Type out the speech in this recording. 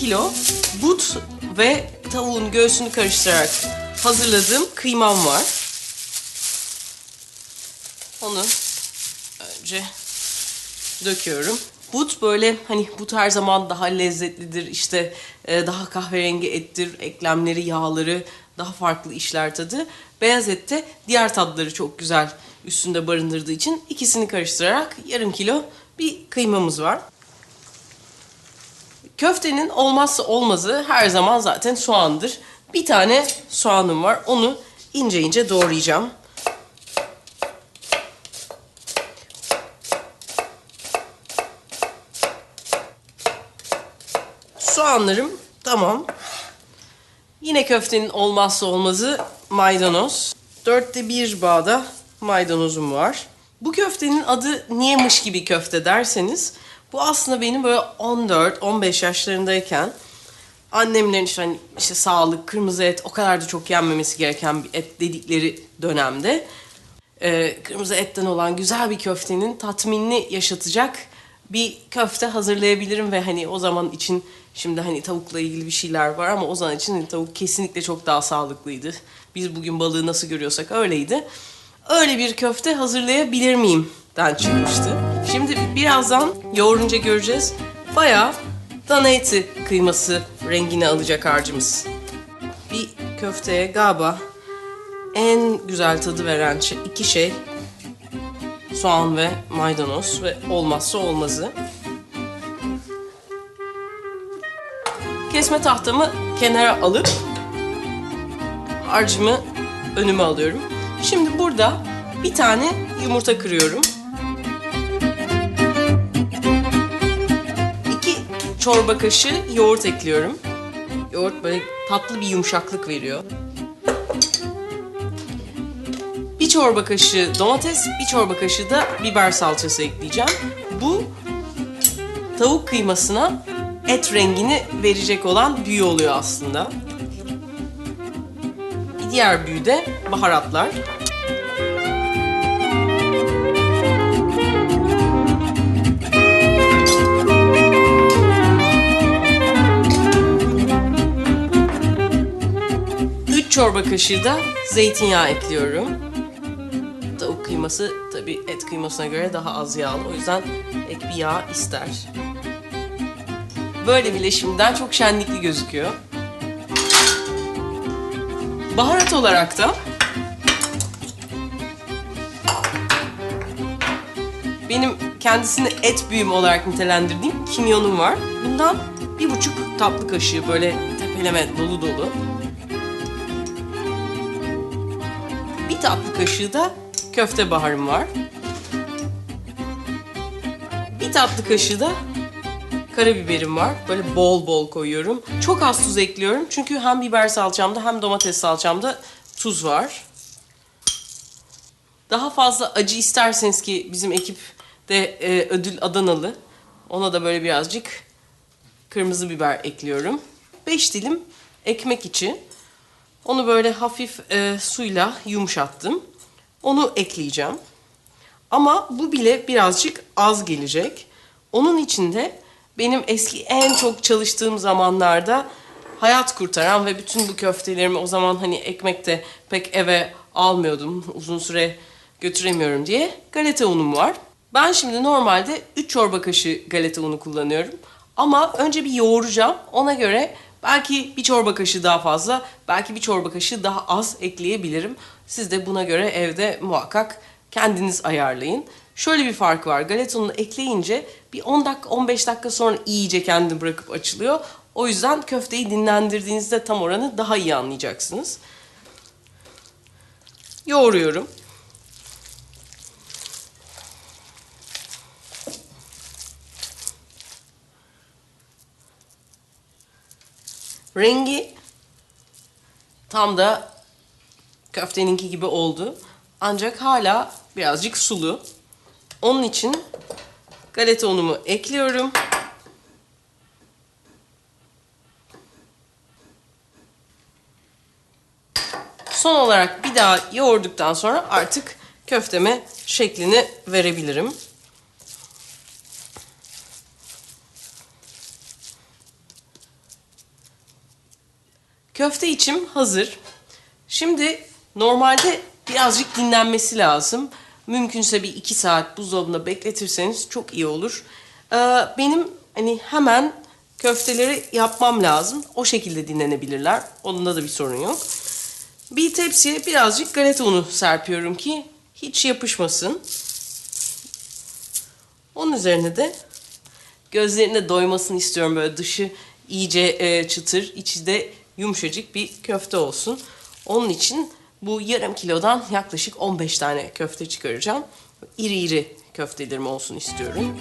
kilo but ve tavuğun göğsünü karıştırarak hazırladığım kıymam var. Onu önce döküyorum. But böyle hani but her zaman daha lezzetlidir. İşte e, daha kahverengi ettir, eklemleri, yağları daha farklı işler tadı. Beyaz ette diğer tatları çok güzel üstünde barındırdığı için ikisini karıştırarak yarım kilo bir kıymamız var. Köftenin olmazsa olmazı her zaman zaten soğandır. Bir tane soğanım var. Onu ince ince doğrayacağım. Soğanlarım tamam. Yine köftenin olmazsa olmazı maydanoz. Dörtte bir bağda maydanozum var. Bu köftenin adı niyemiş gibi köfte derseniz bu aslında benim böyle 14-15 yaşlarındayken annemlerin işte, hani işte sağlık, kırmızı et o kadar da çok yenmemesi gereken bir et dedikleri dönemde e, kırmızı etten olan güzel bir köftenin tatminini yaşatacak bir köfte hazırlayabilirim ve hani o zaman için şimdi hani tavukla ilgili bir şeyler var ama o zaman için hani tavuk kesinlikle çok daha sağlıklıydı. Biz bugün balığı nasıl görüyorsak öyleydi. Öyle bir köfte hazırlayabilir miyim? den çıkmıştı. Şimdi birazdan yoğurunca göreceğiz. Bayağı dana eti kıyması rengini alacak harcımız. Bir köfteye galiba en güzel tadı veren şey, iki şey soğan ve maydanoz ve olmazsa olmazı. Kesme tahtamı kenara alıp harcımı önüme alıyorum. Şimdi burada bir tane yumurta kırıyorum. Çorba kaşığı yoğurt ekliyorum. Yoğurt böyle tatlı bir yumuşaklık veriyor. Bir çorba kaşığı domates, bir çorba kaşığı da biber salçası ekleyeceğim. Bu tavuk kıymasına et rengini verecek olan büyü oluyor aslında. Bir diğer büyü de baharatlar. Çorba kaşığı da zeytinyağı ekliyorum. Tavuk kıyması tabi et kıymasına göre daha az yağlı. O yüzden ek bir yağ ister. Böyle bile şimdiden çok şenlikli gözüküyor. Baharat olarak da benim kendisini et büyümü olarak nitelendirdiğim kimyonum var. Bundan bir buçuk tatlı kaşığı böyle tepeleme dolu dolu. Bir tatlı kaşığı da köfte baharım var. Bir tatlı kaşığı da karabiberim var. Böyle bol bol koyuyorum. Çok az tuz ekliyorum. Çünkü hem biber salçamda hem domates salçamda tuz var. Daha fazla acı isterseniz ki bizim ekip de e, ödül Adanalı. Ona da böyle birazcık kırmızı biber ekliyorum. 5 dilim ekmek içi. Onu böyle hafif e, suyla yumuşattım. Onu ekleyeceğim. Ama bu bile birazcık az gelecek. Onun içinde benim eski en çok çalıştığım zamanlarda hayat kurtaran ve bütün bu köftelerimi o zaman hani ekmekte pek eve almıyordum. Uzun süre götüremiyorum diye galeta unum var. Ben şimdi normalde 3 çorba kaşığı galeta unu kullanıyorum. Ama önce bir yoğuracağım. Ona göre belki bir çorba kaşığı daha fazla, belki bir çorba kaşığı daha az ekleyebilirim. Siz de buna göre evde muhakkak kendiniz ayarlayın. Şöyle bir fark var. Galeta ununu ekleyince bir 10 dakika 15 dakika sonra iyice kendini bırakıp açılıyor. O yüzden köfteyi dinlendirdiğinizde tam oranı daha iyi anlayacaksınız. Yoğuruyorum. Rengi tam da köfteninki gibi oldu. Ancak hala birazcık sulu. Onun için galeta unumu ekliyorum. Son olarak bir daha yoğurduktan sonra artık köfteme şeklini verebilirim. Köfte içim hazır. Şimdi normalde birazcık dinlenmesi lazım. Mümkünse bir iki saat buzdolabında bekletirseniz çok iyi olur. Ee, benim hani hemen köfteleri yapmam lazım. O şekilde dinlenebilirler. Onda da bir sorun yok. Bir tepsiye birazcık galeta unu serpiyorum ki hiç yapışmasın. Onun üzerine de gözlerine doymasını istiyorum böyle dışı iyice e, çıtır, içi de yumuşacık bir köfte olsun. Onun için bu yarım kilodan yaklaşık 15 tane köfte çıkaracağım. İri iri köftelerim olsun istiyorum.